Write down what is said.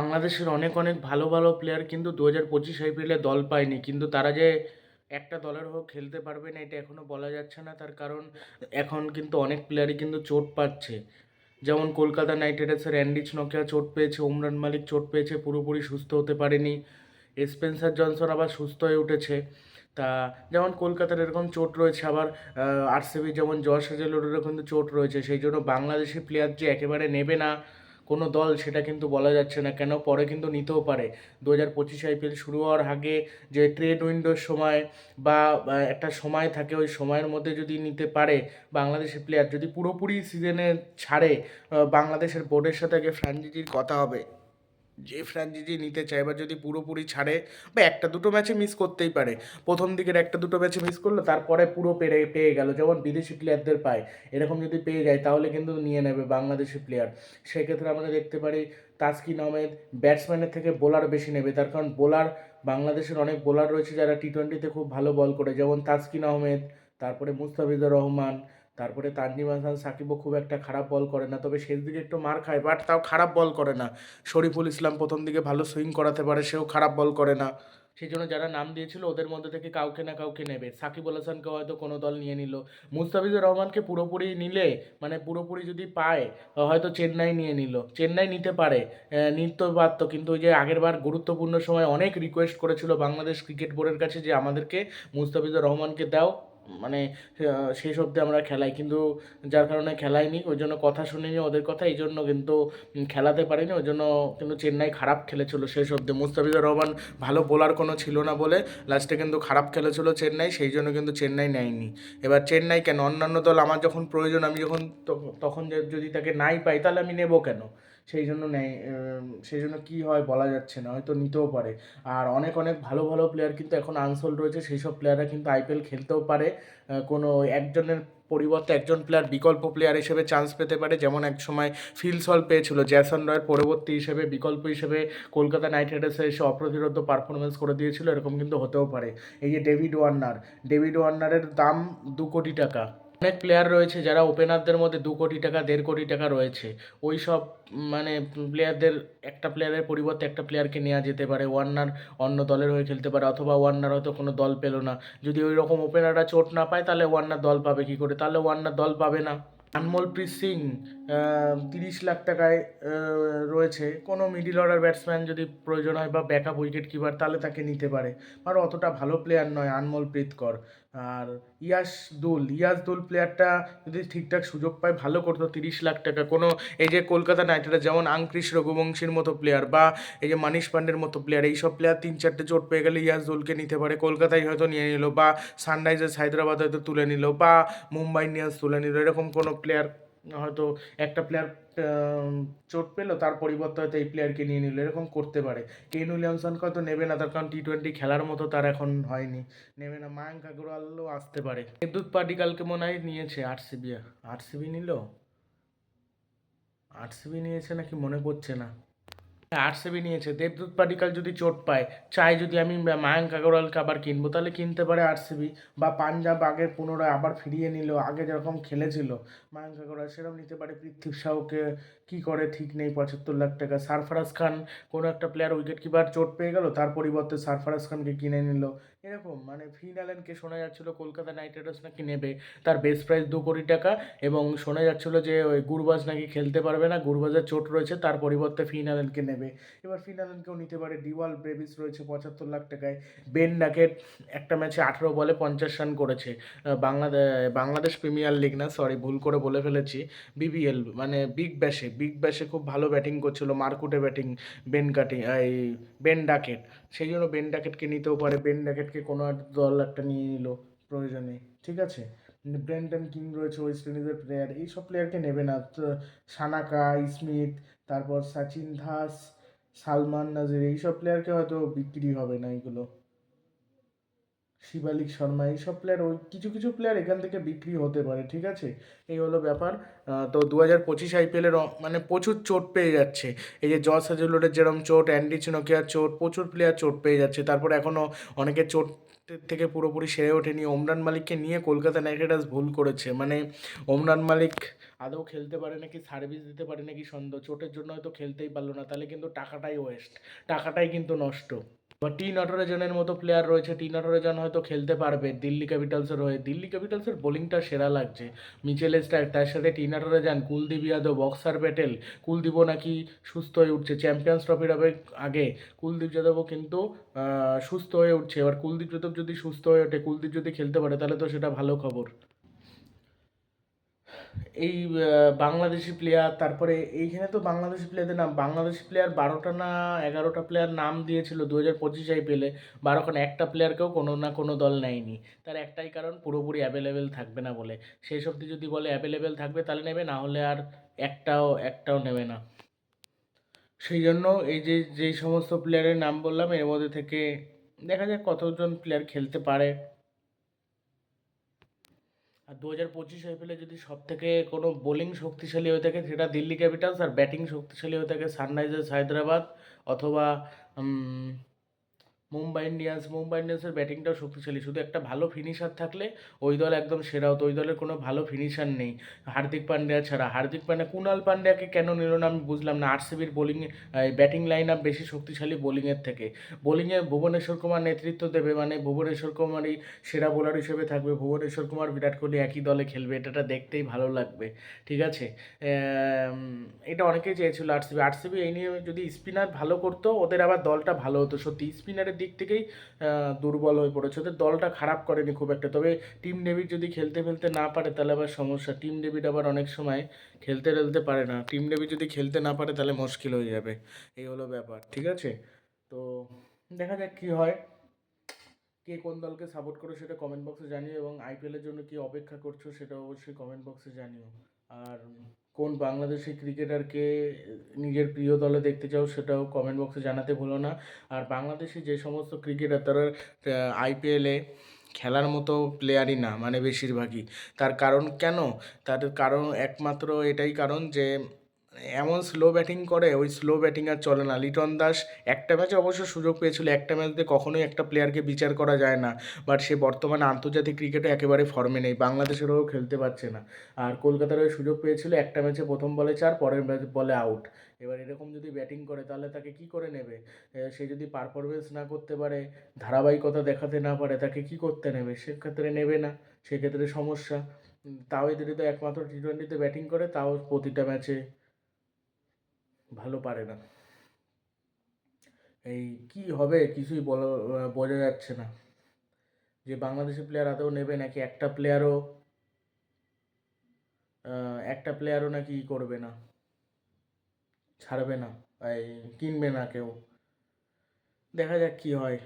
বাংলাদেশের অনেক অনেক ভালো ভালো প্লেয়ার কিন্তু দু হাজার পঁচিশ আইপিএলে দল পায়নি। কিন্তু তারা যে একটা দলের হোক খেলতে পারবে না, এটা এখনও বলা যাচ্ছে না। তার কারণ এখন কিন্তু অনেক প্লেয়ারই কিন্তু চোট পাচ্ছে। যেমন কলকাতা নাইট রাইডার্সের অ্যান্ডিচ নকিয়া চোট পেয়েছে, উমরান মালিক চোট পেয়েছে, পুরোপুরি সুস্থ হতে পারেনি। স্পেন্সার জনসন আবার সুস্থ হয়ে উঠেছে। তা যেমন কলকাতার এরকম চোট রয়েছে, আবার আরসিবি যেমন জশ হাজারেরও কিন্তু চোট রয়েছে। সেই জন্য বাংলাদেশি প্লেয়ার যে একেবারে নেবে না কোনো দল সেটা কিন্তু বলা যাচ্ছে না। কেন? পরে কিন্তু নিতেও পারে। দু হাজার পঁচিশ আইপিএল শুরু হওয়ার আগে যে ট্রেড উইন্ডোর সময় বা একটা সময় থাকে, ওই সময়ের মধ্যে যদি নিতে পারে বাংলাদেশের প্লেয়ার যদি পুরোপুরি সিজনে ছাড়ে বাংলাদেশের বোর্ডের সাথে আগে ফ্র্যাঞ্চাইজির কথা হবে। যে ফ্র্যাঞ্চাইজি নিতে চায় বা যদি পুরোপুরি ছাড়ে, বা একটা দুটো ম্যাচে মিস করতেই পারে। প্রথম দিকের একটা দুটো ম্যাচে মিস করল, তারপরে পুরো পেরে, পেয়ে গেল। যেমন বিদেশি প্লেয়ারদের পায়, এরকম যদি পেয়ে যায়, তাহলে কিন্তু নিয়ে নেবে বাংলাদেশি প্লেয়ার সেক্ষেত্রে আমরা দেখতে পারি, তাসকিন আহমেদ ব্যাটসম্যানের থেকে বোলার বেশি নেবে। তার কারণ বোলার বাংলাদেশের অনেক বোলার রয়েছে যারা টি টোয়েন্টিতে খুব ভালো বল করে। যেমন তাসকিন আহমেদ, তারপরে মুস্তাফিজুর রহমান তারপরে তানজিম হাসান সাকিবও খুব একটা খারাপ বল করে না তবে শেষ দিকে একটু মার খায় বাট তাও খারাপ বল করে না। শরীফুল ইসলাম প্রথম দিকে ভালো সুইং করাতে পারে সেও খারাপ বল করে না। সেই জন্য যারা নাম দিয়েছিল ওদের মধ্যে থেকে কাউকে না কাউকে নেবে। সাকিব আল হাসানকে হয়তো কোনো দল নিয়ে নিল। মুস্তাফিজুর রহমানকে পুরোপুরি নিলে মানে পুরোপুরি যদি পায় হয়তো চেন্নাই নিয়ে নিল। চেন্নাই নিতে পারে আহ, নিতে পারতো কিন্তু ওই যে আগেরবার গুরুত্বপূর্ণ সময় অনেক রিকোয়েস্ট করেছিল বাংলাদেশ ক্রিকেট বোর্ডের কাছে যে আমাদেরকে মুস্তাফিজুর রহমানকে দাও। মানে শেষ অবধি আমরা খেলাই। কিন্তু যার কারণে খেলাইনি ওই জন্য কথা শুনিনি ওদের কথা, এই জন্য কিন্তু খেলাতে পারিনি, ওই জন্য কিন্তু চেন্নাই খারাপ খেলেছিল শেষ অবধি। মুস্তাফিজুর রহমান ভালো বোলার কোনো ছিল না বলে লাস্টে কিন্তু খারাপ খেলেছিল চেন্নাই, সেই জন্য কিন্তু চেন্নাই নেয়নি। এবার চেন্নাই কেন? অন্যান্য দল, আমার যখন প্রয়োজন, আমি যখন তখন যদি তাকে নাই পাই, তাহলে আমি নেব কেন? সেই জন্য নেয় সেই জন্য কী হয় বলা যাচ্ছে না, হয়তো নিতেও পারে। আর অনেক অনেক ভালো ভালো প্লেয়ার কিন্তু এখন আনসোল্ড রয়েছে সেই সব প্লেয়াররা কিন্তু আইপিএল খেলতেও পারে। কোনো একজনের পরিবর্তে একজন প্লেয়ার বিকল্প প্লেয়ার হিসেবে চান্স পেতে পারে। যেমন এক সময় ফিল সল পেয়েছিল জ্যাসন রয়ের পরবর্তী হিসেবে, বিকল্প হিসেবে কলকাতা নাইট রাইডার্সে এসে অপ্রতিরোধ পারফরমেন্স করে দিয়েছিল, এরকম কিন্তু হতেও পারে। এই যে ডেভিড ওয়ার্নার ডেভিড ওয়ার্নারের দাম দু কোটি টাকা। অনেক প্লেয়ার রয়েছে যারা ওপেনারদের মধ্যে দু কোটি টাকা, দেড় কোটি টাকা রয়েছে। ওই সব মানে প্লেয়ারদের একটা প্লেয়ারের পরিবর্তে একটা প্লেয়ারকে নেওয়া যেতে পারে। ওয়ার্নার অন্য দলের হয়ে খেলতে পারে, অথবা ওয়ার্নার হয়তো কোনো দল পেল না। যদি ওই রকম ওপেনাররা চোট না পায়, তাহলে ওয়ার্নার দল পাবে কী করে? তাহলে ওয়ার্নার দল পাবে না। আনমোলপ্রীত সিং তিরিশ লাখ টাকায় রয়েছে। কোনো মিডিল অর্ডার ব্যাটসম্যান যদি প্রয়োজন হয় বা ব্যাকআপ উইকেট কিপার তাহলে তাকে নিতে পারে। আর অতটা ভালো প্লেয়ার নয় আনমোলপ্রীত কর। আর ইয়াস দুল ইয়াস দুল প্লেয়ারটা যদি ঠিকঠাক সুযোগ পায়, ভালো করতো তিরিশ লাখ টাকা। কোনো এই যে কলকাতা নাইট রাইডার্স, যেমন আংক্রিস রঘুবংশীর মতো প্লেয়ার বা এই যে মানিশ পান্ডের মতো প্লেয়ার এইসব প্লেয়ার তিন চারটে চোট পেয়ে গেলে ইয়াস দুলকে নিতে পারে। কলকাতায় হয়তো নিয়ে নিল বা সানরাইজার্স হায়দ্রাবাদ হয়তো তুলে নিল বা মুম্বাই ইন্ডিয়ান্স তুলে নিল। এরকম কোনো প্লেয়ার হয়তো একটা প্লেয়ার চোট পেল, তার পরিবর্তে হয়তো এই প্লেয়ারকে নিয়ে নিল। এরকম করতে পারে। কেন উইলিয়ামসনকে হয়তো নেবে না, তার কারণ টি টোয়েন্টি খেলার মতো তার এখন হয়নি। নেবে না, মায়াঙ্ক আগরওয়ালও আসতে পারে। বিদ্যুৎ পাটিকালকে মনে হয় নিয়েছে আরসিবি আরসিবি নিল? আরসিবি নিয়েছে নাকি? মনে পড়ছে না। আরসিবি নিয়েছে। দেবদূত পাটিকাল যদি চোট পায়, চাই যদি আমি মায়াঙ্ক আগরওয়ালকে আবার কিনবো। তাহলে কিনতে পারে আরসিবি বা পাঞ্জাব আগে পুনরায় আবার ফিরিয়ে নিল, আগে যেরকম খেলেছিল মায়াঙ্ক আগরওয়াল, সেরকম নিতে পারে পৃথ্বী শাহকে কী করে? ঠিক নেই, পঁচাত্তর লাখ টাকা। সারফারাজ খান কোনো একটা প্লেয়ার উইকেট কিপার চোট পেয়ে গেল, তার পরিবর্তে সারফারাজ খানকে কিনে নিল। এরকম মানে ফিন অ্যালেনকে শোনা যাচ্ছিল কলকাতা নাইট রাইডার্স নাকি নেবে। তার বেস্ট প্রাইস দু কোটি টাকা এবং শোনা যাচ্ছিল যে ওই গুরবাজ নাকি খেলতে পারবে না, গুরবাজের চোট রয়েছে, তার পরিবর্তে ফিন অ্যালেনকে নেবে। এবার ফিন অ্যালেনকেও নিতে পারে। ডিওয়াল ব্রেভিস রয়েছে পঁচাত্তর লাখ টাকায়। বেন ডাকেট একটা ম্যাচে আঠেরো বলে পঞ্চাশ রান করেছে। বাংলাদেশ বাংলাদেশ প্রিমিয়ার লিগ না সরি ভুল করে বলে ফেলেছি। বিবিএল মানে বিগ ব্যাশে বিগ ব্যাশে খুব ভালো ব্যাটিং করছিল। মারকুটে ব্যাটিং বেন কাটি এই বেন ডাকেট সেই জন্য বেন ডাকেটকে নিতেও পারে। বেন ডাকেটকে কোনো একটা দল একটা নিয়ে নিল, প্রয়োজনে। ঠিক আছে? ব্রেন্টন কিং রয়েছে ওয়েস্ট ইন্ডিজের প্লেয়ার এইসব প্লেয়ারকে নেবে না। সানাকা স্মিথ তারপর সচিন দাস সালমান নাজির এইসব প্লেয়ারকে হয়তো বিক্রি হবে না এগুলো। শিবালিক শর্মা এইসব প্লেয়ার ওই কিছু কিছু প্লেয়ার এখান থেকে বিক্রি হতে পারে, ঠিক আছে? এই হলো ব্যাপার। তো দু হাজার পঁচিশ আইপিএলের মানে প্রচুর চোট পেয়ে যাচ্ছে। এই যে জস হাজুলুরের যেরকম চোট অ্যান্ডি চিনোকিয়ার চোট, প্রচুর প্লেয়ার চোট পেয়ে যাচ্ছে। তারপর এখনও অনেকের চোট থেকে পুরোপুরি সেরে ওঠেনি। ওমরান মালিককে নিয়ে কলকাতা নাইট রাইডার্স ভুল করেছে। মানে ওমরান মালিক আদৌ খেলতে পারে নাকি সার্ভিস দিতে পারে নাকি সন্দেহ? চোটের জন্য হয়তো খেলতেই পারল না। তাহলে কিন্তু টাকাটাই ওয়েস্ট টাকাটাই কিন্তু নষ্ট। বা টি নটরেজনের মতো প্লেয়ার রয়েছে টি নটরেজন হয়তো খেলতে পারবে, দিল্লি ক্যাপিটালসের হয়ে দিল্লি ক্যাপিটালসের বোলিংটা সেরা লাগছে। মিচেল স্টার্ক তার সাথে টি নটরেজান কুলদীপ যাদব বক্সার প্যাটেল কুলদীপও নাকি সুস্থ হয়ে উঠছে চ্যাম্পিয়ন্স ট্রফির আগে কুলদীপ যাদবও কিন্তু সুস্থ হয়ে উঠছে। এবার কুলদীপ যাদব যদি সুস্থ হয়ে ওঠে, কুলদীপ যদি খেলতে পারে, তাহলে তো সেটা ভালো খবর। এই বাংলাদেশি প্লেয়ার তারপরে এইখানে তো বাংলাদেশি প্লেয়ারদের নাম, বাংলাদেশি প্লেয়ার বারোটা না এগারোটা প্লেয়ার নাম দিয়েছিল দু হাজার পঁচিশ আইপিএলে বারোখানে একটা প্লেয়ারকেও কোনো না কোনো দল নেয়নি। তার একটাই কারণ, পুরোপুরি অ্যাভেলেবেল থাকবে না বলে। সেই সবটি যদি বলে অ্যাভেলেবেল থাকবে, তাহলে নেবে, না হলে আর একটাও একটাও নেবে না। সেই জন্য এই যে, যেই সমস্ত প্লেয়ারের নাম বললাম, এর মধ্যে থেকে দেখা যাক কতজন প্লেয়ার খেলতে পারে। আর দু হাজার পঁচিশ আইপিএলে যদি সব থেকে কোনো বোলিং শক্তিশালী হয়ে থাকে, সেটা দিল্লি ক্যাপিটালস আর ব্যাটিং শক্তিশালী হয়ে থাকে সানরাইজার্স হায়দ্রাবাদ অথবা মুম্বাই ইন্ডিয়ান্স, মুম্বাই ইন্ডিয়ান্সের ব্যাটিংটাও শক্তিশালী। শুধু একটা ভালো ফিনিশার থাকলে ওই দল একদম সেরা হতো, ওই দলের কোনো ভালো ফিনিশার নেই। হার্দিক পান্ডিয়া ছাড়া। হার্দিক পান্ডিয়া কুণাল পান্ডিয়াকে কেন নিল না আমি বুঝলাম না। আরসিবির বোলিং ব্যাটিং লাইন আপ বেশি শক্তিশালী বোলিংয়ের থেকে। বোলিংয়ে ভুবনেশ্বর কুমার নেতৃত্ব দেবে মানে ভুবনেশ্বর কুমারই সেরা বোলার হিসেবে থাকবে। ভুবনেশ্বর কুমার, বিরাট কোহলি একই দলে খেলবে এটা দেখতেই ভালো লাগবে। ঠিক আছে? এটা অনেকেই চেয়েছিল আরসিবি। আরসিবি এই নিয়ে যদি স্পিনার ভালো করতো, ওদের আবার দলটা ভালো হতো। সত্যি স্পিনারের দিক থেকেই দুর্বল হয়ে পড়েছে। ওদের দলটা খারাপ করেনি খুব একটা। তবে টিম ডেভিড যদি খেলতে ফেলতে না পারে, তাহলে আবার সমস্যা। টিম ডেভিড আবার অনেক সময় খেলতে টেলতে পারে না। টিম ডেভিড যদি খেলতে না পারে, তাহলে মুশকিল হয়ে যাবে। এই হলো ব্যাপার, ঠিক আছে? তো দেখা যাক কী হয়। কে কোন দলকে সাপোর্ট করো সেটা কমেন্ট বক্সে জানিও এবং আইপিএলের জন্য কি অপেক্ষা করছ সেটা অবশ্যই কমেন্ট বক্সে জানিও। আর কোন বাংলাদেশি ক্রিকেটারকে নিজের প্রিয় দলে দেখতে চাও সেটাও কমেন্ট বক্সে জানাতে ভুলো না। আর বাংলাদেশি যে সমস্ত ক্রিকেটার তারা আইপিএলে খেলার মতো প্লেয়ারই না মানে বেশিরভাগই। তার কারণ কেন? তার কারণ একমাত্র এটাই কারণ যে এমন স্লো ব্যাটিং করে, ওই স্লো ব্যাটিং আর চলে না। লিটন দাস একটা ম্যাচে অবশ্য সুযোগ পেয়েছিল, একটা ম্যাচে কখনোই একটা প্লেয়ারকে বিচার করা যায় না। বাট সে বর্তমানে আন্তর্জাতিক ক্রিকেটে একেবারে ফর্মে নেই বাংলাদেশের হয়েও খেলতে পারছে না। আর কলকাতার হয়ে সুযোগ পেয়েছিল, একটা ম্যাচে প্রথম বলে চার, পরের ম্যাচ বলে আউট এবার এরকম যদি ব্যাটিং করে, তাহলে তাকে কি করে নেবে? সে যদি পারফরমেন্স না করতে পারে, ধারাবাহিকতা দেখাতে না পারে, তাকে কি করতে নেবে? সেক্ষেত্রে নেবে না সেক্ষেত্রে সমস্যা। তাও এদের তো একমাত্র টি টোয়েন্টিতে ব্যাটিং করে, তাও প্রতিটা ম্যাচে ভালো পারে না। এই কি হবে কিছুই বলা, বোঝা যাচ্ছে না। যে বাংলাদেশি প্লেয়ার আদৌ নেবে নাকি একটা প্লেয়ারও একটা প্লেয়ারও নাকি করবে না, ছাড়বে না, এই কিনবে না কেউ। দেখা যাক কি হয়।